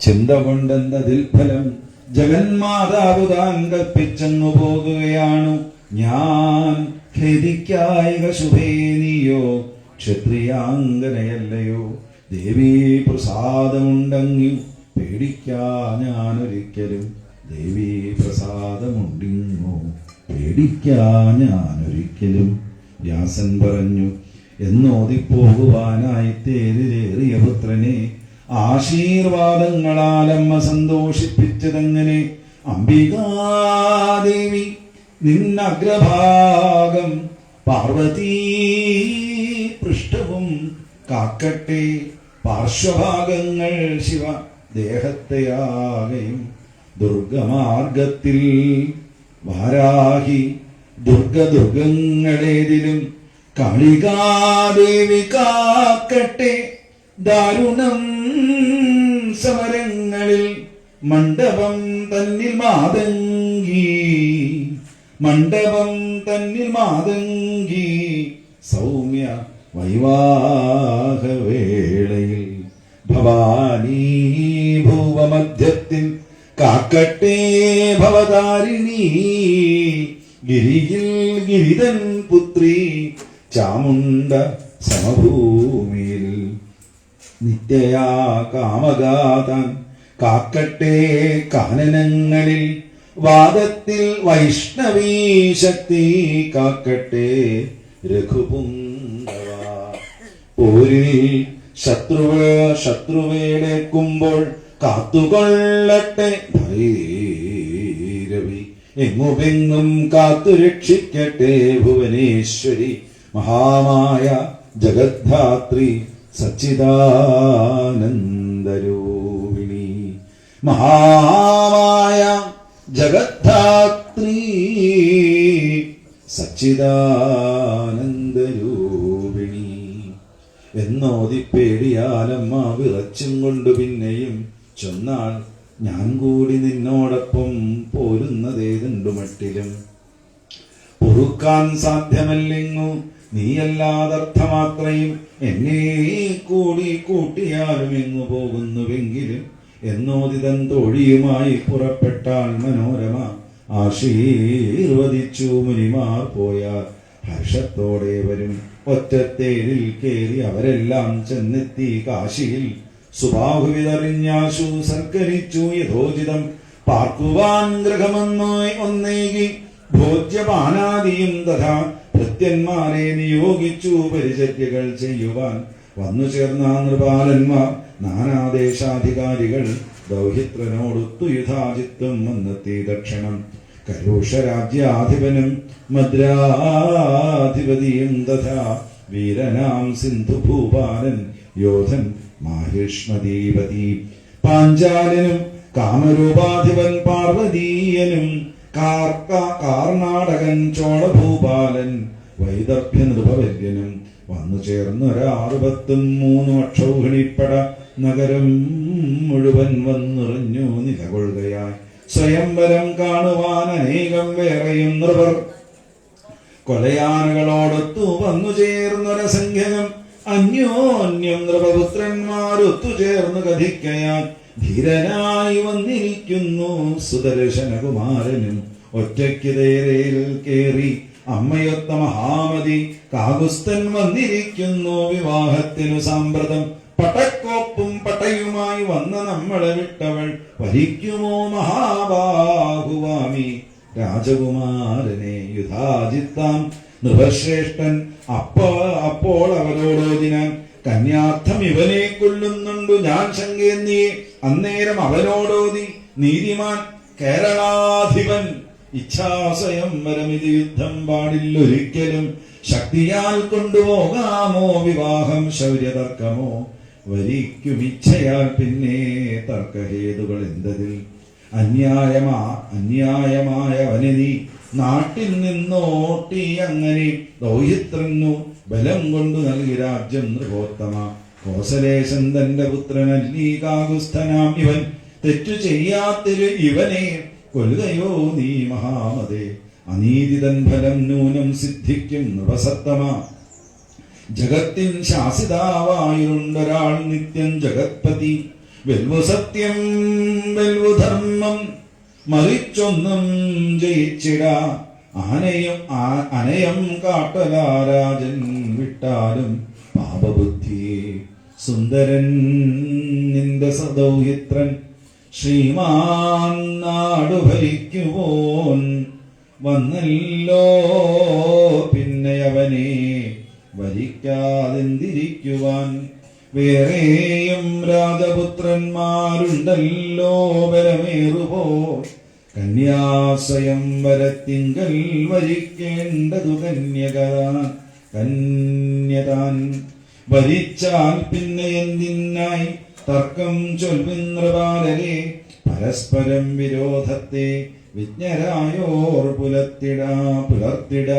ചിന്ത കൊണ്ടെന്നതിൽ ഫലം ജഗന്മാതാവ് താൻ കൽപ്പിച്ചെന്നു പോകുകയാണു. ഞാൻ ഖേദിക്കായിക ശുഭേ നീയോ? ക്ഷത്രിയാംഗനയല്ലയോ? ദേവീ പ്രസാദമുണ്ടെങ്കിൽ പേടിക്കാ ഞാനൊരിക്കലും. ദേവീ പ്രസാദമുണ്ടിങ്ങോ? പേടിക്കാ ഞാനൊരിക്കലും. വ്യാസൻ പറഞ്ഞു എന്നോതിപ്പോകുവാനായി തേരിലേറിയ പുത്രനെ ആശീർവാദങ്ങളാലമ്മ സന്തോഷിപ്പിച്ചതെങ്ങനെ അംബികാദേവി നിന്നഗ്രഭാഗം പാർവതീ പൃഷ്ഠവും കാക്കട്ടെ. പാർശ്വഭാഗങ്ങൾ ശിവ ദേഹത്തെയാകെയും ദുർഗമാർഗത്തിൽ വാരാഹി ദുർഗദുർഗങ്ങളേതിലും കാളികാദേവി കാക്കട്ടെ. ദാരുണം സമരങ്ങളിൽ മണ്ഡപം തന്നിൽ മാതങ്കി മണ്ഡപം തന്നിൽ മാതങ്കി സൗമ്യ വൈവാഹവേളയിൽ ഭവാനി ഭൂവമധ്യത്തിൽ കാക്കട്ടെ ഭവതാരിണി ഗിരിയിൽ ഗിരിതൻ പുത്രി ചാമുണ്ട സമഭൂമിയിൽ നിത്യയാ കാമഗാതൻ കാക്കട്ടെ കാനനങ്ങളിൽ വാദത്തിൽ വൈഷ്ണവീ ശക്തി. കാക്കട്ടെ രഘുപുങ്കവ പോരിൽ ശത്രുവ ശത്രുവേടേക്കുമ്പോൾ കാത്തുകൊള്ളട്ടെ ഭൈരവി. എങ്ങുമെങ്ങും കാത്തു രക്ഷിക്കട്ടെ ഭുവനേശ്വരി. മഹാമായ ജഗദ്ധാത്രി. സച്ചിദാനന്ദരൂപിണി. മഹാമായ ജഗദ്ധാത്രി സച്ചിദാനന്ദരൂപിണി. എന്നോതിപ്പേടിയാലമ്മ വിറച്ചും കൊണ്ട് പിന്നെയും ചൊന്നാൾ ഞാൻ കൂടി നിന്നോടൊപ്പം പോരുന്നതേതുണ്ടു മട്ടിലും. പൊറുക്കാൻ സാധ്യമല്ലെങ്ങു നീയല്ലാതർത്ഥമാത്രയും എന്നെ കൂടി കൂട്ടിയാലും എങ്ങു പോകുന്നുവെങ്കിലും എന്നോദിതൻ തോഴിയുമായി പുറപ്പെട്ടാൽ മനോരമ. ആശീർവദിച്ചു മുനിമാർ പോയാൽ ഹർഷത്തോടെ വരും. ഒറ്റത്തേരിൽ കേറി അവരെല്ലാം ചെന്നെത്തി കാശിയിൽ സുബാഹുവിതറിഞ്ഞാശു സൽക്കരിച്ചു യഥോചിതം. പാർക്കുവാൻ ഗൃഹമെന്നോ ഒന്നേകി ഭോജ്യപാനാദിയും തഥാ ഭൃത്യന്മാരെ നിയോഗിച്ചു പരിചര്യകൾ ചെയ്യുവാൻ വന്നു ചേർന്ന നൃപാലന്മാർ നാനാദേശാധികാരികൾ ദൗഹിത്രനോടൊത്തു യുധാചിത്വം വന്നെത്തി ദക്ഷണം. കരുഷരാജ്യാധിപനും മദ്രാധിപതിയും തഥാ വീരനാം സിന്ധുഭൂപാലൻ യോധൻ മാഹിഷ്മദീപതി പാഞ്ചാലനും കാമരൂപാധിപൻ പാർവതീയനും കാർണാടകൻ ചോളഭൂപാലൻ വൈദർഭ്യ നൃപവര്യനും വന്നു ചേർന്നൊരാറുപത്തും മൂന്ന് അക്ഷൗഹിണിപ്പട നഗരം മുഴുവൻ വന്നിറഞ്ഞു നിലകൊള്ളുകയായി. സ്വയംവരം കാണുവാൻ അനേകം വേറെയും നൃപർ. കൊലയാനകളോടൊത്തു വന്നു ചേർന്നൊരസംഖ്യകം അന്യോന്യം നൃപപുത്രന്മാരൊത്തു ചേർന്ന് കഥിക്കയാൻ ധീരനായി വന്നിരിക്കുന്നു സുദർശനകുമാരനും. ഒറ്റയ്ക്ക് തേരയിൽ കേറി അമ്മയൊത്ത മഹാമതി കാകുസ്തൻ വന്നിരിക്കുന്നു വിവാഹത്തിനു സാമ്പ്രതം. പട്ടക്കോപ്പും പട്ടയുമായി വന്ന നമ്മളെ വിട്ടവൾ വരിക്കുമോ മഹാബാഹുവാമി? രാജകുമാരനെ യുധാജിത്താം നൃപശ്രേഷ്ഠൻ അപ്പ അപ്പോൾ അവരോടോദിനാൻ കന്യാർത്ഥം ഇവനെ കൊല്ലുന്നുണ്ടു ഞാൻ ശങ്കേന്നി അന്നേരം അവനോടോതി നീതിമാൻ കേരളാധിപൻ. ഇച്ഛാസയം വരമിത് യുദ്ധം പാടില്ലൊരിക്കലും. ശക്തിയാൽ കൊണ്ടുപോകാമോ വിവാഹം ശൗര്യതർക്കമോ? വരിക്കും ഇച്ഛയാൽ പിന്നെ തർക്കഹേതുകൾ എന്തതിൽ? അന്യായമാ അന്യായമായ വനിതി നാട്ടിൽ നിന്നോട്ടി അങ്ങനെ ദൗഹിത്രന്നു ബലം കൊണ്ടു നൽകി രാജ്യം നൃപോത്തമ. കോസലേശൻ തന്റെ പുത്രൻ കാകുസ്ഥനാം ഇവൻ തെറ്റു ചെയ്യാത്തൊരു ഇവനെ കൊല്ലുകയോ നീ മഹാമതേ. അനീതിതൻ ഫലം നൂനം സിദ്ധിക്കും നൃപസത്തമാ. ജഗത്തിൻ ശാസിതാവായുണ്ടൊരാൾ നിത്യം ജഗത്പതി. വെൽവു സത്യം വെൽവു ധർമ്മം മറിച്ചൊന്നും ജയിച്ചിട. ആനയും അനയം കാട്ടലാരാജൻ വിട്ടാലും പാപബുദ്ധി സുന്ദരൻ നിന്റെ സദൗഹിത്രൻ ശ്രീമാൻ നാടു ഭരിക്കുവോൻ വന്നല്ലോ പിന്നെ അവനെ വരിക്കാതെന്തിരിക്കുവാൻ? വേറെയും രാജപുത്രന്മാരുണ്ടല്ലോ ബലമേറുപോ കന്യാസ്വയം വരത്തിങ്കൽ വരിക്കേണ്ടതു കന്യകാൻ കന്യതാൻ വരിച്ചാൽ പിന്നെ എന്തിനായി തർക്കം ചൊൽവിന്ദ്രപാലരെ പരസ്പരം വിരോധത്തെ വിജ്ഞരായോർ പുലത്തിട പുലർത്തിട.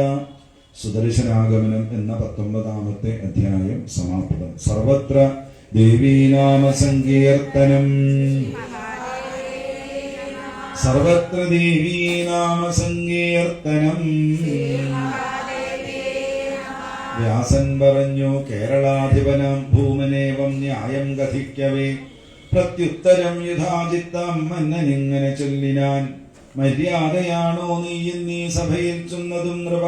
സുദർശനാഗമനം എന്ന പത്തൊമ്പതാമത്തെ അധ്യായം സമാപ്തം. സർവത്ര ദേവീനാമ സങ്കീർത്തനം സർവത്ര ദേവീനാമ സങ്കീർത്തനം വ്യാസൻ പറഞ്ഞു കേരളാധിപനാം ഭൂമനേവം ന്യായം കഥിക്കവേ. പ്രത്യുത്തരം യഥാചിത്തം മന്നനിങ്ങനെ ചൊല്ലിനാൻ. മര്യാദയാണോ നീ നീ സഭയിൽ ചുന്നതും നൃപ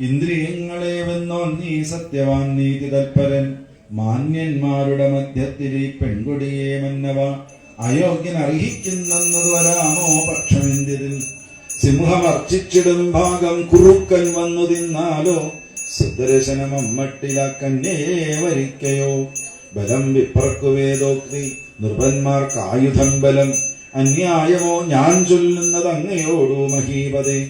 ഇന്ദ്രിയങ്ങളെ വെന്നോ നീ സത്യവാൻ നീതി തൽപരൻ. മാന്യന്മാരുടെ മധ്യത്തിൽ ഈ പെൺകൊടിയെ മന്നവ. അയോഗ്യൻ അർഹിക്കുന്നെന്നത് വരാമോ പക്ഷമെന്തിതിൽ സിംഹമർച്ചിച്ചിടും ഭാഗം കുറുക്കൻ വന്നു തിന്നാലോ? സുദർശനമമ്മട്ടില കന്യയെ വരിക്കയോ ബലം വിപ്രക്കുവേദോക്തി നിർഭന്മാർക്ക് ആയുധം ബലം. അന്യായമോ ഞാൻ ചൊല്ലുന്നത് അങ്ങയോടു മഹീപതേ.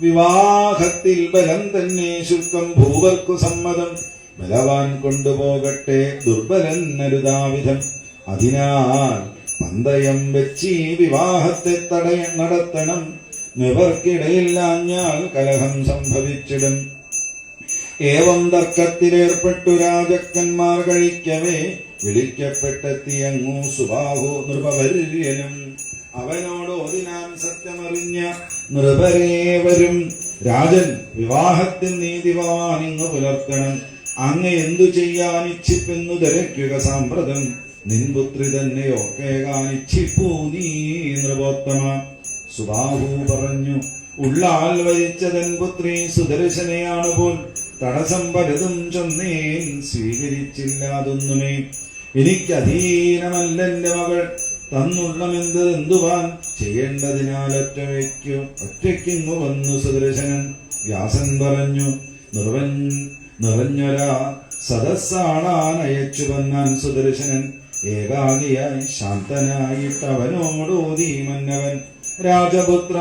വിവാഹത്തിൽ ബലം തന്നെ ശുക്കം ഭൂവർക്കു സമ്മതം. ബലവാൻ കൊണ്ടുപോകട്ടെ ദുർബലൻ നരുതാവിധം. അതിനാൽ പന്തയം വെച്ചി വിവാഹത്തെ തടയ നടത്തണം. നിവർക്കിടയില്ലാഞ്ഞാൽ കലഹം സംഭവിച്ചിടും. ഏവം തർക്കത്തിലേർപ്പെട്ടു രാജക്കന്മാർ കഴിക്കവേ വിളിക്കപ്പെട്ടെത്തിയങ്ങൂ സുബാഹു നൃപവര്യനും. അവനോട് ഓതിനാൻ സത്യമറിഞ്ഞ നൃപരേവരും രാജൻ വിവാഹത്തിൽ നീതിവാനിങ്ങ് പുലർത്തണം. അങ്ങ് എന്തു ചെയ്യാൻ ഇച്ഛിപ്പെന്നു തിരക്കുക സാമ്പ്രതം. നിൻപുത്രി തന്നെയൊക്കെ കേകാനിച്ഛിപ്പൂ നീ നൃപോത്തമ. സുബാഹു പറഞ്ഞു ഉള്ളാൽ വരിച്ചതൻ പുത്രി സുദർശനയാണ് പോൽ തടസ്സം പലതും ചൊന്നേൻ സ്വീകരിച്ചില്ലാതൊന്നുമേ. എനിക്ക് അധീനമല്ലെന്റെ മകൾ. തന്നുള്ളമെന്ത് എന്തുവാൻ? ചെയ്യേണ്ടതിനാൽ ഒറ്റവയ്ക്കു ഒറ്റയ്ക്കിങ്ങു വന്നു സുദർശനൻ. വ്യാസൻ പറഞ്ഞു നിർവൻ നിറഞ്ഞൊരാ സദസ്സാണാൻ അയച്ചു വന്നാൻ സുദർശനൻ. ഏകാഗിയായി ശാന്തനായിട്ട് അവനോടോതി മന്നവൻ. രാജപുത്ര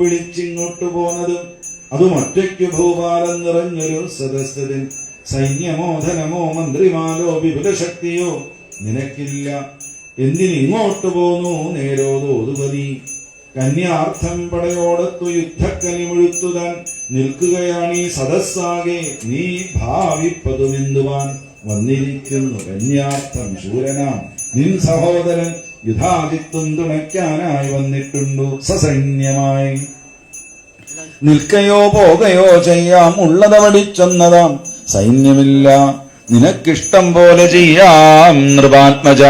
വിളിച്ചിങ്ങോട്ടു പോന്നതും അതും ഒറ്റയ്ക്കു ഭൂപാലം നിറഞ്ഞൊരു സദസ്സതിൽ സൈന്യമോ ധനമോ മന്ത്രിമാരോ വിപുല ശക്തിയോ നിനക്കില്ല എന്തിനിങ്ങോട്ടു പോന്നു? നേരോ തോതുപതി കന്യാർത്ഥം പടയോടത്തു യുദ്ധക്കലി മുഴുത്തുതാൻ നിൽക്കുകയാണ് സദസ്സാകെ. നീ ഭാവിപ്പതുമെന്തുവാൻ വന്നിരിക്കുന്നു കന്യാർത്ഥം ശൂരനാം. നിൻ സഹോദരൻ യുധാജിത്വം തുണയ്ക്കാനായി വന്നിട്ടുണ്ടു? സസൈന്യമായി. നിൽക്കയോ പോകയോ ചെയ്യാം ഉള്ളതവടിച്ചെന്നതാം സൈന്യമില്ല നിനക്കിഷ്ടം പോലെ ചെയ്യാം നൃപാത്മജ.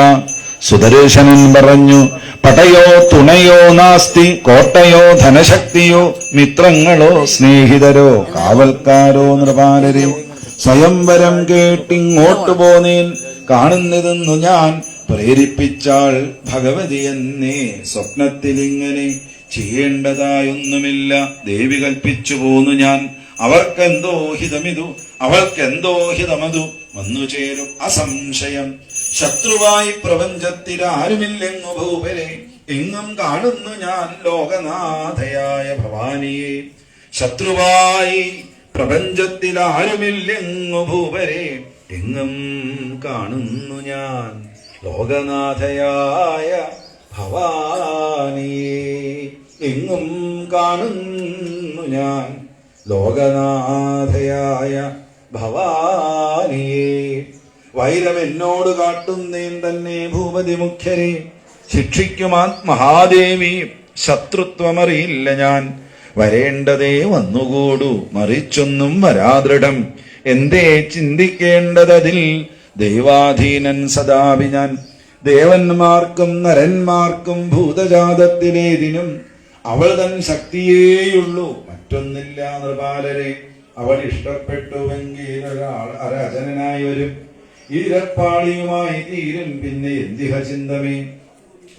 സുദർശനൻ പറഞ്ഞു പടയോ തുണയോ നാസ്തി കോട്ടയോ ധനശക്തിയോ മിത്രങ്ങളോ സ്നേഹിതരോ കാവൽക്കാരോ നൃപാലരെ. സ്വയംവരം കേട്ടിങ്ങോട്ടു പോന്നേൻ കാണുന്നതെന്നു ഞാൻ പ്രേരിപ്പിച്ചാൾ ഭഗവതി എന്നേ. സ്വപ്നത്തിലിങ്ങനെ ചെയ്യേണ്ടതായൊന്നുമില്ല. ദേവി കൽപ്പിച്ചു പോന്നു ഞാൻ. അവർക്കെന്തോ ഹിതമിതു. അവൾക്കെന്തോ ഹിതമതു. വന്നു ചേരും അസംശയം. ശത്രുവായി പ്രപഞ്ചത്തിൽ ആരുമില്ലെന്നു ഭൂപരെ. എങ്ങും കാണുന്നു ഞാൻ ലോകനാഥയായ ഭവാനിയെ. ശത്രുവായി പ്രപഞ്ചത്തിൽ ആരുമില്ലെങ്ങു ഭൂപരെ. എങ്ങും കാണുന്നു ഞാൻ ലോകനാഥയായ ഭവാനിയെ എങ്ങും കാണുന്നു ഞാൻ ലോകനാഥയായ ഭവാനിയെ. വൈരം എന്നോട് കാട്ടുന്നേൻ തന്നെ ഭൂപതി മുഖ്യരെ ശിക്ഷിക്കുമാ മഹാദേവി. ശത്രുത്വമറിയില്ല ഞാൻ. വരേണ്ടതേ വന്നുകൂടൂ. മറിച്ചൊന്നും വരാദൃഢം. എന്തേ ചിന്തിക്കേണ്ടതതിൽ? ദൈവാധീനൻ സദാവി ഞാൻ ദേവന്മാർക്കും നരന്മാർക്കും ഭൂതജാതത്തിലേതിനും അവൾ തൻ ശക്തിയേയുള്ളൂ. മറ്റൊന്നില്ല നൃപാലരെ. അവൾ ഇഷ്ടപ്പെട്ടുവെങ്കിൽ ഒരാൾ അരചനായി വരും. ഈരപ്പാളിയുമായി തീരും. പിന്നെ എന്തിഹ ചിന്തമേ?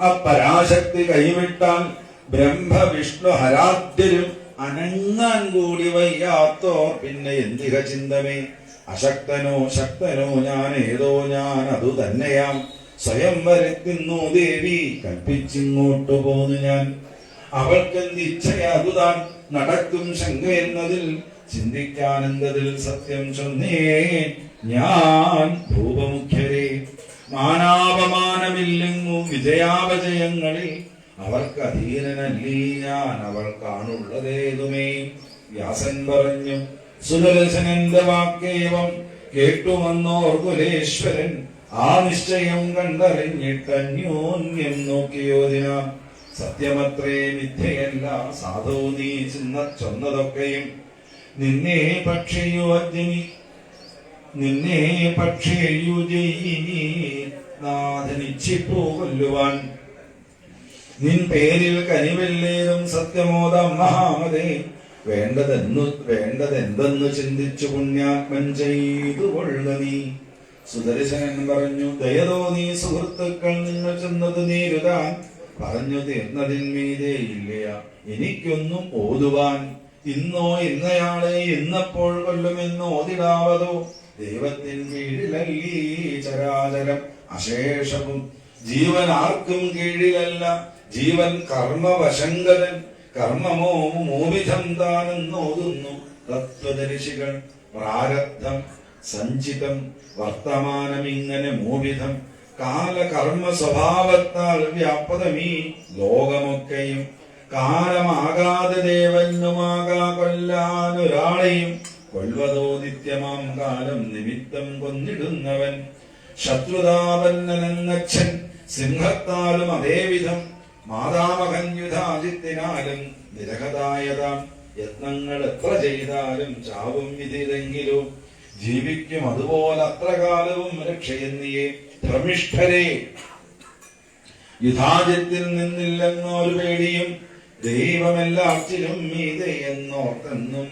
അപ്പരാശക്തി കൈവിട്ടാൽ ബ്രഹ്മവിഷ്ണു ഹരാദ്യരും അനങ്ങാൻ കൂടി വയ്യാത്തോർ. പിന്നെ എന്തിഹ ചിന്തമേ? അശക്തനോ ശക്തനോ ഞാൻ ഏതോ ഞാൻ അതു തന്നെയാം. സ്വയം വരുത്തുന്നു ദേവി. കൽപ്പിച്ചിങ്ങോട്ടു പോന്നു ഞാൻ. അവൾക്കെന്തിച്ഛയാകുതാൻ നടക്കും ശങ്ക എന്നതിൽ ചിന്തിക്കാനെന്തതിൽ സത്യം ചൊന്നേ ഞാൻ ഭൂപമുഖ്യരെ മാനാപമാനമില്ലെങ്ങും വിജയാപജയങ്ങളിൽ അവർക്ക് അധീനനല്ലീ ഞാൻ അവൾക്കാണുള്ളതേതുമേ വ്യാസൻ പറഞ്ഞു സുദർശനന്റെ വാക്കേവം കേട്ടുവന്നോർ കുലേശ്വരൻ ആ നിശ്ചയം കണ്ടറിഞ്ഞിട്ട് അന്യോന്യം നോക്കിയോതിനാം. സത്യമത്രേ മിഥ്യയല്ല സാധു നീ ചിന്ന ചൊന്നതൊക്കെയും നിന്നെ പക്ഷിയോ അഗ്നി നിന്നെ പക്ഷിയു നാഥനിച്ചിപ്പോ കൊല്ലുവാൻ. നിൻ പേരിൽ കനിവല്ലേതും സത്യമോദം മഹാമതേ. വേണ്ടതെന്നു വേണ്ടതെന്തെന്ന് ചിന്തിച്ചു പുണ്യാത്മൻ ചെയ്തു കൊള്ള നീ. സുദർശനൻ പറഞ്ഞു ദയതോ നീ സുഹൃത്തുക്കൾ നിങ്ങൾ ചെന്നത് നേരിടാൻ പറഞ്ഞു തീർന്നതിന്മീതേ ഇല്ല. എനിക്കൊന്നും ഓതുവാൻ. ഇന്നോ ഇന്നയാളെ ഇന്നപ്പോൾ കൊല്ലുമെന്ന് ഓതിടാവതോ? ദൈവത്തിൻ കീഴിലല്ലീ ചരാചരം അശേഷവും. ജീവൻ ആർക്കും കീഴിലല്ല. ജീവൻ കർമ്മവശങ്കരൻ. കർമ്മമോ മോവിധം താനെന്നോതുന്നു. തത്വദർശികൾ പ്രാരബ്ധം സഞ്ചിതം വർത്തമാനം ഇങ്ങനെ മോവിധം കാലകർമ്മ സ്വഭാവത്താൽ വ്യാപതമീ ലോകമൊക്കെയും. കാലമാകാതെ ദേവന്നുമാകാ കൊല്ലാനൊരാളെയും കൊൽവതോ നിത്യമാം കാലം നിമിത്തം കൊന്നിടുന്നവൻ. ശത്രുതാപന്നനങ്ങച്ഛൻ സിംഹത്താലും അതേവിധം മാതാമകൻ യുധാജിത്തിനാലും നിരഹതായതാം. യത്നങ്ങൾ എത്ര ചെയ്താലും ചാവും വിധിതെങ്കിലും ജീവിക്കും അതുപോലെ അത്ര കാലവും രക്ഷയെന്നിയെ ഭ്രമിഷ്ഠരെ യുധാജിത്തിൽ നിന്നില്ലെന്നൊരു പേടിയും ദൈവമെല്ലാറ്റിലും മീതയെന്നോർത്തെന്നും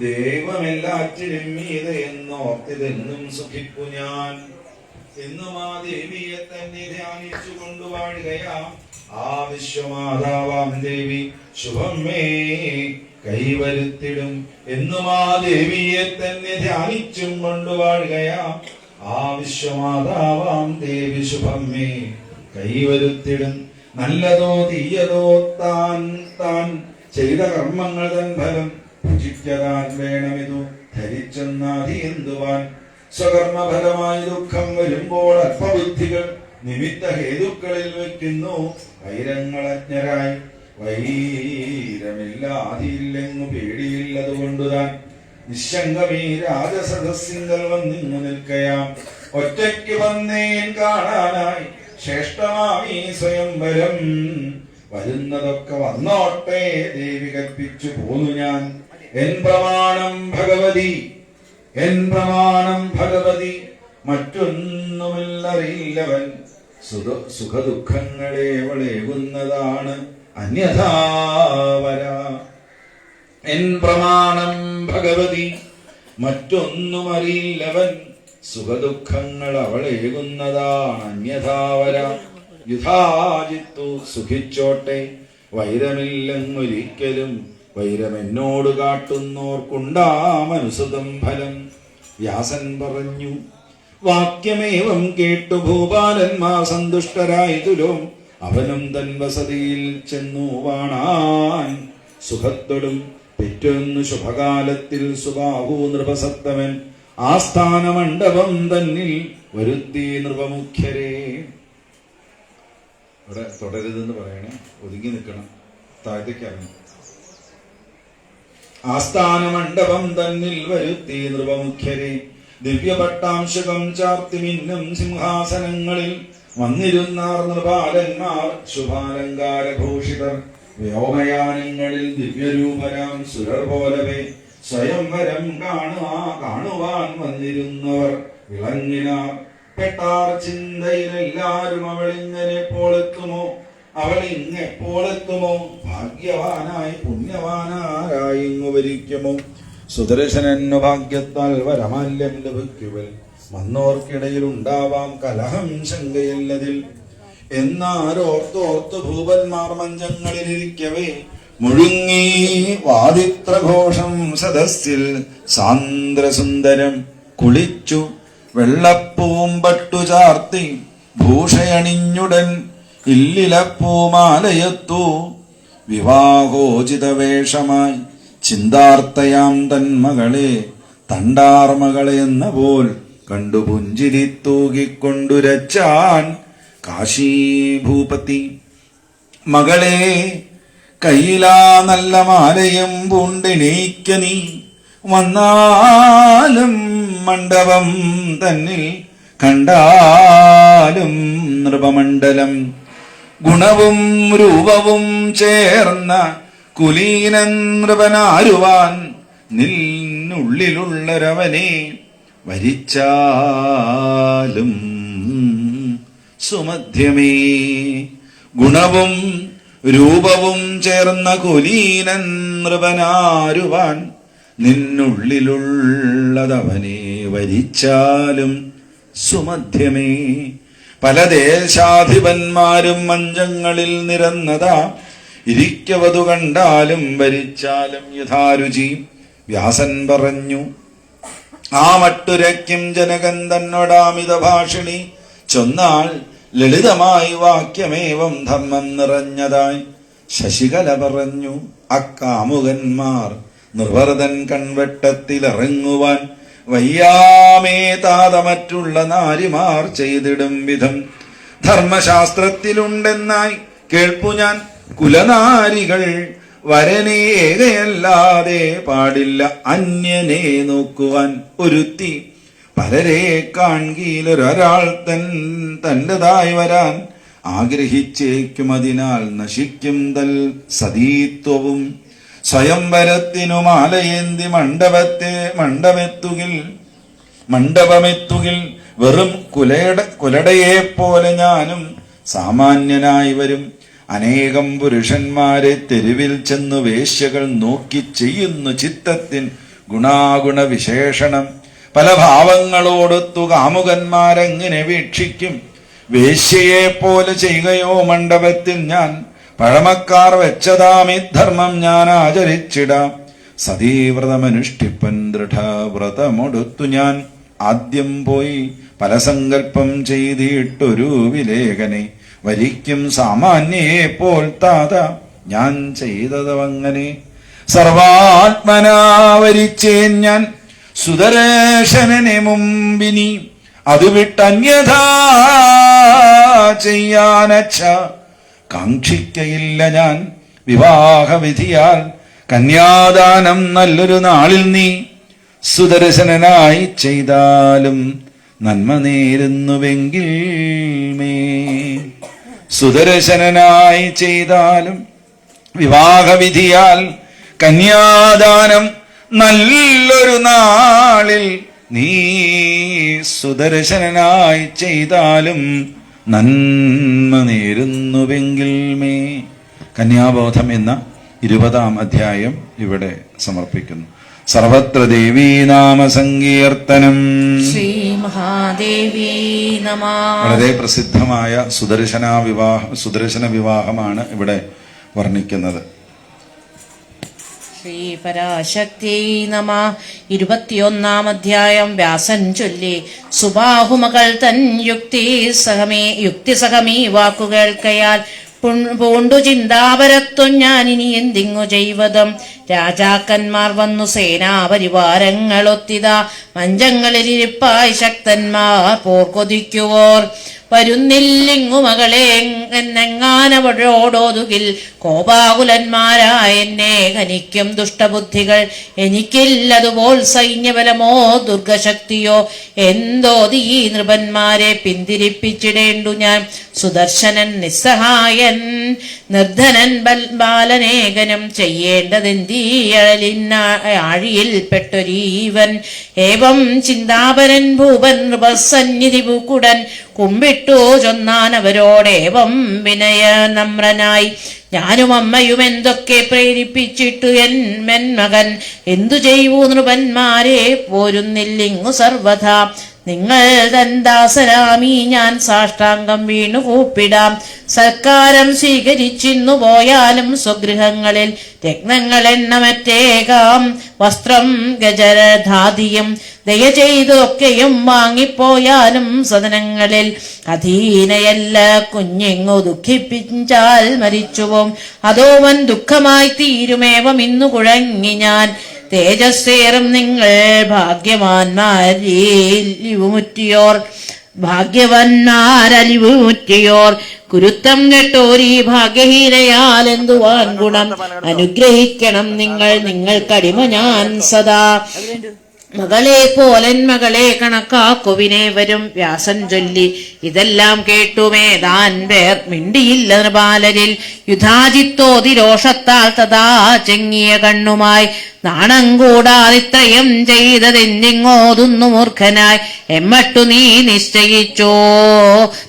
ദൈവമെല്ലാറ്റിലും മീതയെന്നോർത്തിതെന്നും സുഖിപ്പു ഞാൻ. എന്നും ആ ദേവിയെ തന്നെ ധ്യാനിച്ചു കൊണ്ടുവാഴുകയാ. ആ വിശ്വമാതാവാം ദേവി ശുഭം മേ. കൈവരുത്തിടും എന്നും ആ ദേവിയെ തന്നെ ധ്യാനിച്ചും കൊണ്ടുവാഴുകയാ ആ വിശ്വമാതാവാം ദേവി ശുഭമ്മേ കൈവരുത്തിടും. നല്ലതോ തീയതോ താൻ താൻ ചെയ്ത കർമ്മങ്ങൾ തൻ ഫലം ഭുജിക്കതാൻ വേണമിതു. ധരിച്ചെന്നാതി എന്തുവാൻ? സ്വകർമ്മഫലമായി ദുഃഖം വരുമ്പോൾ അല്പബുദ്ധികൾ നിമിത്ത ഹേതുക്കളിൽ വയ്ക്കുന്നു. വൈരങ്ങളജ്ഞരായി വൈരമില്ലാതില്ലെങ്ങു പേടിയില്ലതുകൊണ്ടുതാൻ നിശങ്കമീ രാജസദസ്സിങ്കൽ വന്നിങ്ങു നിൽക്കയാം. ഒറ്റയ്ക്ക് വന്നേൻ കാണാനായി ശ്രേഷ്ഠമാമീ സ്വയംവരം. വരുന്നതൊക്കെ വന്നോട്ടെ ദേവി കൽപ്പിച്ചു പോന്നു ഞാൻ. എൻ പ്രമാണം ഭഗവതി എൻ പ്രമാണം ഭഗവതി മറ്റൊന്നുമില്ലറിയില്ലവൻ. സുഖ സുഖദുഃഖങ്ങളെ അവളേകുന്നതാണ് അന്യഥാവര എൻ പ്രമാണം ഭഗവതി മറ്റൊന്നും അറിയില്ലവൻ സുഖദുഃഖങ്ങൾ അവളേകുന്നതാണ് അന്യഥാവര യുധാജിത്തു സുഖിച്ചോട്ടെ വൈരമില്ലെന്നൊരിക്കലും വൈരമെന്നോട് കാട്ടുന്നോർക്കുണ്ടാമനുസൃതം ഫലം. വ്യാസൻ പറഞ്ഞു വാക്യമേവം കേട്ടു ഭൂപാലന്മാർ സന്തുഷ്ടരായതുലോ അവനും തൻ വസതിയിൽ ചെന്നു വാണാൻ സുഖത്തൊടും പെറ്റൊന്നു ശുഭകാലത്തിൽ സുബാഹു നൃപസത്തമൻ ആസ്ഥാന മണ്ഡപം തന്നിൽ വരുത്തി നൃപമുഖ്യരെ. ഇവിടെ തുടരുതെന്ന് പറയണേ ഒതുങ്ങി നിൽക്കണം താഴത്തേക്ക് ഇറങ്ങും ആസ്ഥാന മണ്ഡപം തന്നിൽ വരുത്തി നൃപമുഖ്യരെ. ദിവ്യപട്ടാംശകം ചാർത്തി മിന്നും സിംഹാസനങ്ങളിൽ വന്നിരുന്നാർ നൃപാലന്മാർ ശുഭാലങ്കാരഭൂഷിതർ വ്യോമയാനങ്ങളിൽ ദിവ്യരൂപരാം സുരർ പോലവേ സ്വയംവരം കാണുവാ കാണുവാൻ വന്നിരുന്നവർ വിളങ്ങിനാർ. പെട്ടാർ ചിന്തയിലെല്ലാരും അവളിങ്ങനെ പോലെത്തുമോ? അവൾ ഇങ്ങെപ്പോളെത്തുമോ ഭാഗ്യവാനായി പുണ്യവാനാരായിങ്ങു വരിക്കുമോ സുദർശനന്നു ഭാഗ്യത്താൽ വരമാല്യം ലഭിക്കുവൽ വന്നോർക്കിടയിൽ ഉണ്ടാവാം കലഹം ശങ്കയില്ലതിൽ. എന്നാരോർത്തോർത്ത് ഭൂപന്മാർ മഞ്ചങ്ങളിലിരിക്കവേ മുഴുങ്ങി വാദിത്രഘോഷം സദസ്സിൽ സാന്ദ്രസുന്ദരം കുളിച്ചു വെള്ളപ്പൂമ്പട്ടു ചാർത്തി ഭൂഷയണിഞ്ഞുടൻ ഇല്ലിലപ്പൂമാലയത്തു. വിവാഹോചിത വേഷമായി ചിന്താർത്ഥയാം തന്മകളെ തണ്ടാർമകളെ എന്ന പോൽ കണ്ടു പുഞ്ചിരി തൂകിക്കൊണ്ടുരച്ചാൻ കാശീഭൂപത്തി മകളെ കയ്യിലാ നല്ല മാലയും പൂണ്ടെണീക്ക നീ. വന്നാലും മണ്ഡപം തന്നിൽ കണ്ടാലും നൃപമണ്ഡലം. ഗുണവും രൂപവും ചേർന്ന കുലീനൻ നൃപനാരുവാൻ നിന്നുള്ളിലുള്ളൊരവനെ. വരിച്ചാലും സുമധ്യമേ ഗുണവും രൂപവും ചേർന്ന കുലീനൻ നൃപനാരുവാൻ നിന്നുള്ളിലുള്ളതവനെ വരിച്ചാലും സുമധ്യമേ. പല ദേശാധിപന്മാരും മഞ്ചങ്ങളിൽ നിരന്നതാ ഇരിക്കവതു കണ്ടാലും വരിച്ചാലും യഥാരുചി. വ്യാസൻ പറഞ്ഞു ആ മട്ടുരയ്ക്കും ജനകൻ തന്നോടാമിത ഭാഷിണി. ചൊന്നാൾ ലളിതമായി വാക്യമേവം ധർമ്മം നിറഞ്ഞതായി. ശശികല പറഞ്ഞു അക്കാമുകന്മാർ നിർവൃതൻ കൺവെട്ടത്തിലിറങ്ങുവാൻ വയ്യാമേ താതമറ്റുള്ള നാരിമാർ ചെയ്തിടും വിധം. ധർമ്മശാസ്ത്രത്തിലുണ്ടെന്നായി കേൾപ്പു ഞാൻ കുലനാരികൾ വരനെ ഏകയല്ലാതെ പാടില്ല അന്യനെ നോക്കുവാൻ ഒരുത്തി. പലരെ കാൺകീലൊരാൾ തൻ തന്റെതായി വരാൻ ആഗ്രഹിച്ചേക്കും. അതിനാൽ നശിക്കും തൽ സതീത്വവും. സ്വയംവരത്തിനു മാലയേന്തി മണ്ഡപത്തെ മണ്ഡപെത്തുകിൽ മണ്ഡപമെത്തുകിൽ വെറും കുലയുടെ കുലടയെ പോലെ ഞാനും സാമാന്യനായി വരും. അനേകം പുരുഷന്മാരെ തെരുവിൽ ചെന്നു വേശ്യകൾ നോക്കി ചെയ്യുന്നു ചിത്തത്തിൻ ഗുണാഗുണ വിശേഷണം. പല ഭാവങ്ങളോടൊത്തു കാമുകന്മാരെങ്ങനെ വീക്ഷിക്കും? വേശ്യയെ പോലെ ചെയ്യുകയോ മണ്ഡപത്തിൽ ഞാൻ പഴമക്കാർ വെച്ചതാമി ധർമ്മം ഞാൻ ആചരിച്ചിടാം. സതീവ്രതമനുഷ്ഠിപ്പൻ ദൃഢവ്രതമൊടുത്തു ഞാൻ. ആദ്യം പോയി പല സങ്കല്പം ചെയ്തിട്ടൊരു വിലേഖനെ വരിക്കും സാമാന്യേ പോൽ താത. ഞാൻ ചെയ്തതവങ്ങനെ. സർവാത്മനാ സർവാത്മനാവരിച്ചേൻ ഞാൻ സുദരേശനെ മുമ്പിനി. അത് വിട്ടന്യഥാ ചെയ്യാനച്ഛ. കാക്ഷിക്കയില്ല ഞാൻ വിവാഹവിധിയാൽ. കന്യാദാനം നല്ലൊരു നാളിൽ നീ സുദർശനായി ചെയ്താലും നന്മ നേരുന്നുവെങ്കിൽ മേ. സുദർശനനായി ചെയ്താലും വിവാഹവിധിയാൽ കന്യാദാനം നല്ലൊരു നാളിൽ നീ സുദർശനായി ചെയ്താലും നന്മ നേരുന്നുവെങ്കിൽ മേ. കന്യാബോധം എന്ന ഇരുപതാം അധ്യായം ഇവിടെ സമർപ്പിക്കുന്നു. സർവത്ര ദേവീനാമ സങ്കീർത്തനം. ശ്രീ വളരെ പ്രസിദ്ധമായ സുദർശന വിവാഹ സുദർശന വിവാഹമാണ് ഇവിടെ വർണിക്കുന്നത്. ശ്രീ പരാശക്തി നമ. ഇരുപത്തിയൊന്നാം അധ്യായം. വ്യാസൻ ചൊല്ലി സുബാഹുമകൾ തൻ യുക്തി സഹമേ യുക്തി സഹമീ വാക്കുകേൾക്കയാൽ പൂണ്ടു ചിന്താപരത്വം ഞാൻ ഇനി എന്തിങ്ങു ചെയ്വതും? രാജാക്കന്മാർ വന്നു സേനാപരിവാരങ്ങളൊത്തിത. മഞ്ചങ്ങളിലിരിപ്പായി ശക്തന്മാർ പോർക്കൊതിക്കുവോർ. വരുന്നില്ലിങ്ങു മകളെ എന്നെങ്ങാനവഴോടോതുകിൽ കോപാകുലന്മാരായ എന്നെ ഖനിക്കും ദുഷ്ടബുദ്ധികൾ. എനിക്കില്ലതുപോൽ സൈന്യബലമോ ദുർഗശക്തിയോ. എന്തോതി ഈ നൃപന്മാരെ പിന്തിരിപ്പിച്ചിടേണ്ടു ഞാൻ. സുദർശനൻ നിസ്സഹായൻ നിർധനൻ ബാലനേകനും ചെയ്യേണ്ടതെന്തി? ആഴിയിൽപ്പെട്ടൊരീവൻ ഏവം ചിന്താപരൻ ഭൂപൻ നൃപസന്നിധി പൂക്കുടൻ. കുമ്പിട്ടു ചൊന്നാൻ അവരോടേവം വിനയ നമ്രനായി ഞാനും അമ്മയും എന്തൊക്കെ പ്രേരിപ്പിച്ചിട്ടു എൻ മെൻമകൻ എന്തു ചെയ്യൂ നൃപന്മാരെ? പോരുന്നില്ലിങ്ങു സർവഥാ. നിങ്ങൾ ദന്താസനാമി ഞാൻ സാഷ്ടാംഗം വീണു കൂപ്പിടാം. സൽക്കാരം സ്വീകരിച്ചിന്നു പോയാലും സ്വഗൃഹങ്ങളിൽ രത്നങ്ങൾ എണ്ണമറ്റേകാം. വസ്ത്രം ഗജരധാതിയും ദയ ചെയ്തൊക്കെയും വാങ്ങിപ്പോയാലും സദനങ്ങളിൽ അധീനയല്ല. കുഞ്ഞെങ്ങു ദുഃഖിപ്പിച്ചാൽ മരിച്ചുപോം. അതോവൻ ദുഃഖമായി തീരുമേവം ഇന്നു കുഴങ്ങി ഞാൻ. തേജസ്സേറും നിങ്ങൾ ഭാഗ്യവാന്മാരിവുമുറ്റിയോർ ഭാഗ്യവന്മാരലിവുമുറ്റിയോർ കുരുത്തം കെട്ടോരീ ഭാഗ്യഹീനയാൽ എന്തുവാൻ ഗുണം അനുഗ്രഹിക്കണം നിങ്ങൾ നിങ്ങൾക്കടിമ ഞാൻ സദാ. മകളെ പോലൻ മകളെ കണക്കാക്കുവിനെ വരും വ്യാസൻ ചൊല്ലി. ഇതെല്ലാം കേട്ടുമേതാൻ പേർ മിണ്ടിയില്ല നൃപാലരിൽ യുധാജിത്തോതിരോഷത്താൽ തഥാ ചെങ്ങിയ കണ്ണുമായി. നാണം കൂടാതിത്രയും ചെയ്തതെന്നിങ്ങോതുന്നു മൂർഖനായി. എമ്മട്ടു നീ നിശ്ചയിച്ചോ?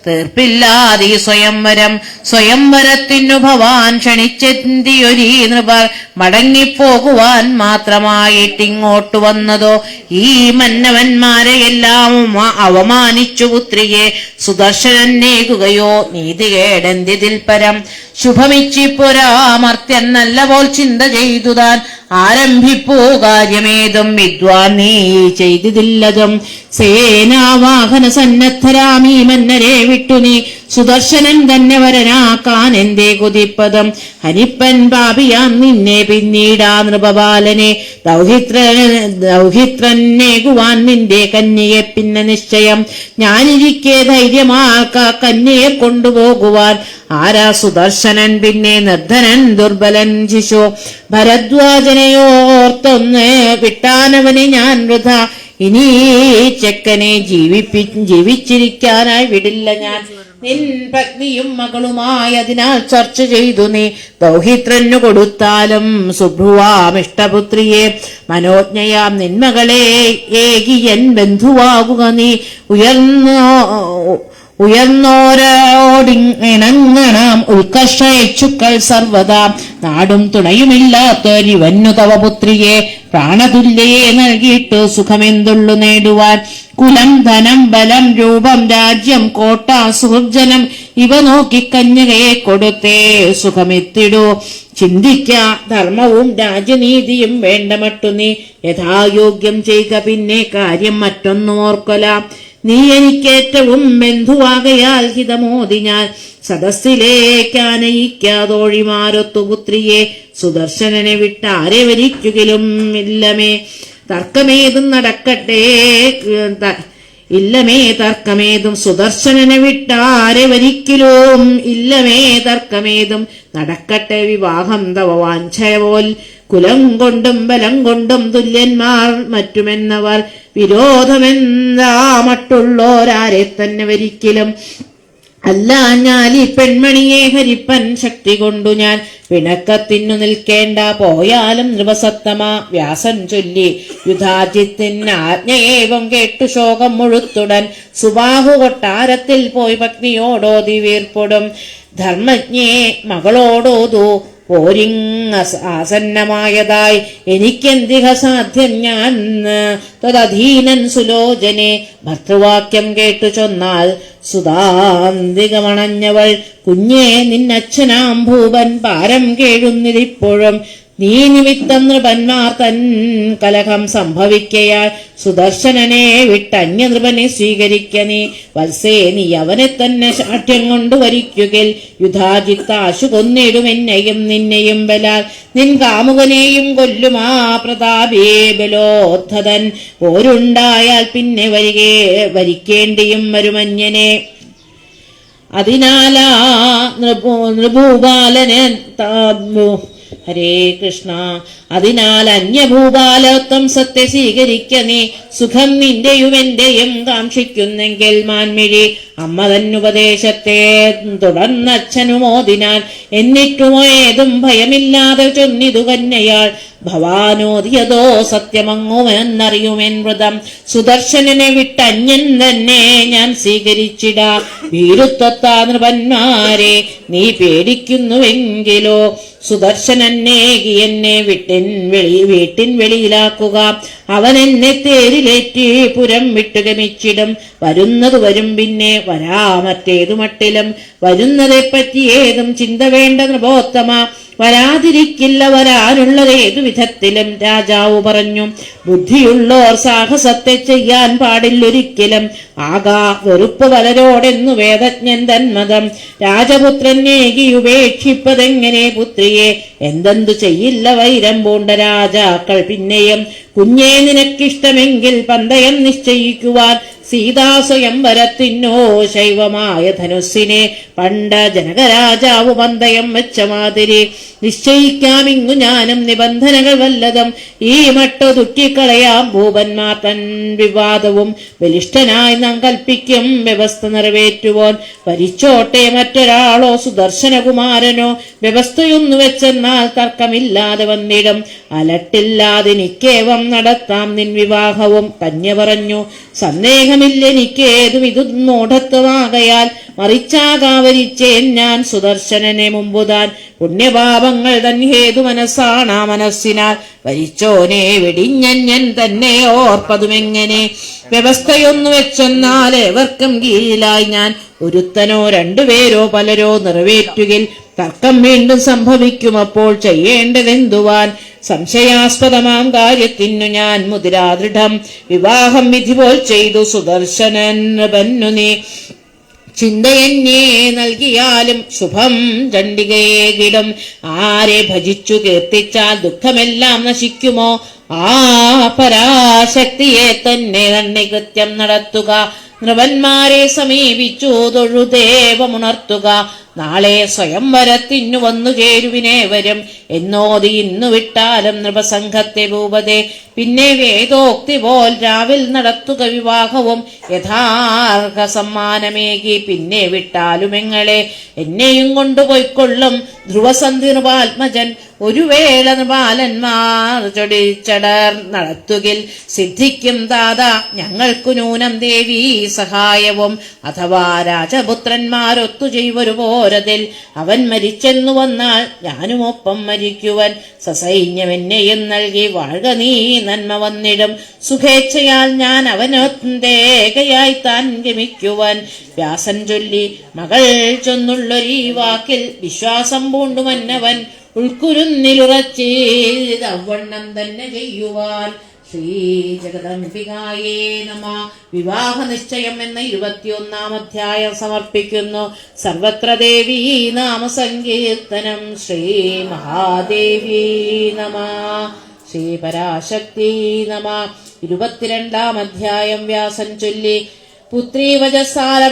തീർപ്പില്ലാതെ സ്വയംവരം. സ്വയംവരത്തിനു ഭവാൻ ക്ഷണിച്ചെന്തിയൊരീ നൃപർ. മടങ്ങിപ്പോകുവാൻ മാത്രമായിട്ടിങ്ങോട്ടു വന്നതോ? ഈ മന്നവന്മാരെ എല്ലാം അവമാനിച്ചു പുത്രിയെ സുദർശനന്നേകുകയോ നീതികേടെന്തിതിൽ പരം ശുഭമിച്ചിപ്പൊരാമർത്യൻ നല്ല പോൽ ചിന്ത ചെയ്തു താൻ ആരംഭിപ്പോ കാര്യമേതും വിദ്വാൻ നീ ചെയ്തതില്ലതും. സേനാവാഹന സന്നദ്ധരാമീ മന്നരെ വിട്ടു നീ. സുദർശനൻ തന്നെ വരനാക്കാൻ എന്തേ കുതിപ്പദം. ഹരിപ്പൻ പാപിയാം നിന്നെ പിന്നീടാ നൃപബാലനെ. ദൗഹിത്ര ദൗഹിത്രന്നേകുവാൻ നിന്റെ കന്യയെ പിന്നെ നിശ്ചയം. ഞാനിരിക്കെ ധൈര്യമാക്ക കന്യയെ കൊണ്ടുപോകുവാൻ. ആരാ സുദർശനൻ പിന്നെ നിർദ്ധനൻ ദുർബലൻ ശിശു. ഭരദ്വാജനയോർത്തൊന്ന് വിട്ടാനവനെ ഞാൻ വൃഥ. ഇനി ചെക്കനെ ജീവിപ്പി ജീവിച്ചിരിക്കാനായി വിടില്ല ഞാൻ. നിൻ പത്നിയും മകളുമായതിനാൽ ചർച്ച ചെയ്തു നീ. ദൗഹിത്രനു കൊടുത്താലും സുഭ്രുവാം ഇഷ്ടപുത്രിയെ. മനോജ്ഞയാം നിന്മകളെ ഏകിയൻ ബന്ധുവാകുക നീ. ഉയർന്നോ ഉയർന്നോരോടിണങ്ങണം ഉൽക്കർഷയച്ചുക്കൾ യച്ചുക്കൾ സർവദാ. നാടും തുണയുമില്ലാത്തൊരിവന്നു തവ പുത്രിയെ പ്രാണതുല്യയെ നൽകിയിട്ട് സുഖമെന്തുള്ളു നേടുവാൻ. കുലം ധനം ബലം രൂപം രാജ്യം കോട്ട സുഹൃജനം ഇവ നോക്കി കന്യകയെ കൊടുത്തേ സുഖമെത്തിടൂ. ചിന്തിക്ക ധർമ്മവും രാജനീതിയും വേണ്ടമട്ടു നീ. യഥായോഗ്യം ചെയ്യുക പിന്നെ കാര്യം മറ്റൊന്നും ഓർക്കൊല. നീ എനിക്കേറ്റവും ബന്ധുവാകയാൽ ഹിതമോതി ഞാൻ സദസ്സിലേക്കാനയിക്കാതോഴിമാരൊത്തു പുത്രിയെ സുദർശനനെ വിട്ട് ആരെ വരിക്കുകിലും ഇല്ലമേ. തർക്കമേതും നടക്കട്ടെ ഇല്ലമേ തർക്കമേതും സുദർശനനെ വിട്ടാരെ വരിക്കലും ഇല്ലമേ തർക്കമേതും നടക്കട്ടെ വിവാഹം തവ കുലം കൊണ്ടും ബലം കൊണ്ടും തുല്യന്മാർ മറ്റുമെന്നവർ വിരോധമെന്താ മട്ടുള്ളോരാരെ തന്നെ ഒരിക്കലും അല്ല ഞാൻ ഈ പെൺമണിയെ ഹരിപ്പൻ ശക്തി കൊണ്ടു ഞാൻ പിണക്കത്തിനു നിൽക്കേണ്ട. പോയാലും നൃപസത്തമ വ്യാസൻ ചൊല്ലി. യുധാജിത്തിൻ ആജ്ഞയേവം കേട്ടു ശോകം മുഴുത്തുടൻ. സുബാഹു കൊട്ടാരത്തിൽ പോയി പത്നിയോടോ വീർപ്പൊടും. ധർമ്മജ്ഞയെ മകളോടോതു പോരിങ് ആസന്നമായതായി എനിക്കെന്തിഹ സാധ്യം ഞാൻ? തദധീനൻ സുലോചനെ ഭർത്തൃവാക്യം കേട്ടു ചൊന്നാൽ സുതാന്തികമണഞ്ഞവൾ കുഞ്ഞേ നിന്നച്ഛനാം ഭൂപൻ പാരം കേഴുന്നിരിപ്പോഴും നീ നിമിത്തം നൃപന്മാർ തൻ കലഹം സംഭവിക്കയാൽ സുദർശനനെ വിട്ടന്യ നൃപനെ സ്വീകരിക്ക നീ. വത്സേ നീ അവനെ തന്നെ ശാഠ്യം കൊണ്ട് യുധാജിത്ത യുധാജിത്താശു കൊന്നിടും എന്നെയും നിന്നെയും ബലാൽ. നിൻ കാമുകനെയും കൊല്ലുമാ പ്രതാപേ ബലോദ്ധതൻ പോരുണ്ടായാൽ പിന്നെ വരികേ വരിക്കേണ്ടിയും വരുമന്യനെ. അതിനാലാ നൃഭൂ നൃഭൂപാലന് ഹരേ കൃഷ്ണ. അതിനാൽ അന്യഭൂപാലോത്തം സത്യ സ്വീകരിക്ക നീ സുഖം നിന്റെയും എന്റെയും കാക്ഷിക്കുന്നെങ്കിൽ മാൻമിഴി. അമ്മ തന്നുപദേശത്തെ തുടർന്നച്ഛനുമോദിനാൽ എന്നിട്ടുമോ ഏതും ഭയമില്ലാതെ ചൊന്നിതു കന്യയാൾ ഭവാനോദിയതോ സത്യമങ്ങുമെന്നറിയുമെൻ വ്രതം സുദർശനനെ വിട്ടന്യൻ തന്നെ ഞാൻ സ്വീകരിച്ചിട. വീരുത്വത്താ നൃപന്മാരെ നീ പേടിക്കുന്നുവെങ്കിലോ സുദർശനന്നേകി എന്നെ വിട്ടിൻ വെളി വീട്ടിൻ വെളിയിലാക്കുക. അവൻ എന്നെ തേരിലേറ്റി പുരം വിട്ടുഗമിച്ചിടും വരുന്നത് വരും പിന്നെ വരാമറ്റേതു മട്ടിലും വരുന്നതെപ്പറ്റി ഏതും ചിന്ത വേണ്ട നൃപോത്തമ വരാതിരിക്കില്ല വരാനുള്ളത് ഏതു വിധത്തിലും രാജാവ് പറഞ്ഞു. ബുദ്ധിയുള്ളോർ സാഹസത്തെ ചെയ്യാൻ പാടില്ലൊരിക്കലും. ആകാ വെറുപ്പ് വലരോടെന്നു വേദജ്ഞൻ തന്മതം. രാജപുത്രനേകി ഉപേക്ഷിപ്പതെങ്ങനെ പുത്രിയെ? എന്തെന്തു ചെയ്യില്ല വൈരം പൂണ്ട രാജാക്കൾ പിന്നെയും. കുഞ്ഞേ നിനക്കിഷ്ടമെങ്കിൽ പന്തയം നിശ്ചയിക്കുവാൻ സീതാ സ്വയംവരത്തിനോ ശൈവമായ ധനുസ്സിനെ പണ്ട ജനകരാജാവ് പന്തയം വെച്ച മാതിരി നിശ്ചയിക്കാമിങ്ങു ഞാനും നിബന്ധനകൾ വല്ലതും ഈ മട്ടു തുറ്റിക്കളയാം ഭൂപന്മാർ തൻ വിവാദവും ബലിഷ്ഠനായി നാം കൽപ്പിക്കും വ്യവസ്ഥ നിറവേറ്റുവോൻ ഭരിച്ചോട്ടെ മറ്റൊരാളോ സുദർശനകുമാരനോ വ്യവസ്ഥയൊന്നു വെച്ചെന്നാൽ തർക്കമില്ലാതെ വന്നിടും അലട്ടില്ലാതെനിക്കേവം നടത്താം നിൻ വിവാഹവും കന്യ പറഞ്ഞു സന്ദേഹമില്ലെനിക്കേതും ഇതു മറിച്ചാകാവരിച്ചേൻ ഞാൻ സുദർശനനെ മുമ്പുതാൻ. പുണ്യപാപങ്ങൾ തൻ ഹേതു മനസ്സാണാ മനസ്സിനാൽ. വരിച്ചോനെ വെടിഞ്ഞൻ തന്നെ ഓർപ്പതുമെങ്ങനെ? വ്യവസ്ഥയൊന്നു വെച്ചെന്നാൽ എവർക്കും കീഴിലായി ഞാൻ. ഒരുത്തനോ രണ്ടുപേരോ പലരോ നിറവേറ്റുകിൽ തർക്കം വീണ്ടും സംഭവിക്കും അപ്പോൾ ചെയ്യേണ്ടതെന്തുവാൻ? സംശയാസ്പദമാം കാര്യത്തിനു ഞാൻ മുതിരാദൃഢം. വിവാഹം വിധി പോൽ ചെയ്തു സുദർശനൻ ബന്നു നീ. ചിന്തയെന്നെ നൽകിയാലും ശുഭം ചണ്ഡികയെ കിടും ആരെ ഭജിച്ചു കീർത്തിച്ചാൽ ദുഃഖമെല്ലാം നശിക്കുമോ? ആ പരാശക്തിയെ തന്നെ തന്നെ കൃത്യം നടത്തുക. നൃപന്മാരെ സമീപിച്ചു തൊഴുദേവമുണർത്തുക. നാളെ സ്വയംവരത്തിന്നു വന്നു ചേരുവിനെ വരും എന്നോതി ഇന്നു വിട്ടാലും നൃപസംഘത്തെ ഭൂപതേ. പിന്നെ വേദോക്തി പോൽ രാവിൽ നടത്തുക വിവാഹവും യഥാർഹ സമ്മാനമേകി. പിന്നെ വിട്ടാലുമെങ്ങളെ എന്നെയും കൊണ്ടുപോയിക്കൊള്ളും. ധ്രുവസന്ധി നൃപാത്മജൻ ഒരു വേള ബാലന്മാർ ചൊടിച്ചടർ നടത്തുകിൽ സിദ്ധിക്കും ദാദ ഞങ്ങൾക്കു നൂനം ദേവി സഹായവും. അഥവാ രാജപുത്രന്മാരൊത്തു ചെയ്വരു പോരതിൽ അവൻ മരിച്ചെന്നു വന്നാൽ ഞാനും ഒപ്പം മരിക്കുവൻ സസൈന്യം എന്നെയും നൽകി വാഴ നീ നന്മ വന്നിടും. സുഖേച്ഛയാൽ ഞാൻ അവനൊത്തേകയായി താൻ ഗമിക്കുവൻ. വ്യാസൻ ചൊല്ലി മകൾ ചൊന്നുള്ളൊരീ വാക്കിൽ വിശ്വാസം പൂണ്ടു മന്നവൻ ഉൾക്കുരുന്നിലുറച്ചേതവണ്ണം തന്നെ ചെയ്യുവാൻ ശ്രീ ജഗദംബികായേ നമ. വിവാഹ നിശ്ചയം എന്ന ഇരുപത്തിയൊന്നാം അധ്യായം സമർപ്പിക്കുന്നു. സർവത്ര ദേവി നാമ സങ്കീർത്തനം ശ്രീ മഹാദേവി നമ. ശ്രീ പരാശക്തി നമ. ഇരുപത്തിരണ്ടാം അധ്യായം വ്യാസൻ ചൊല്ലി. പുത്രീ വജസാല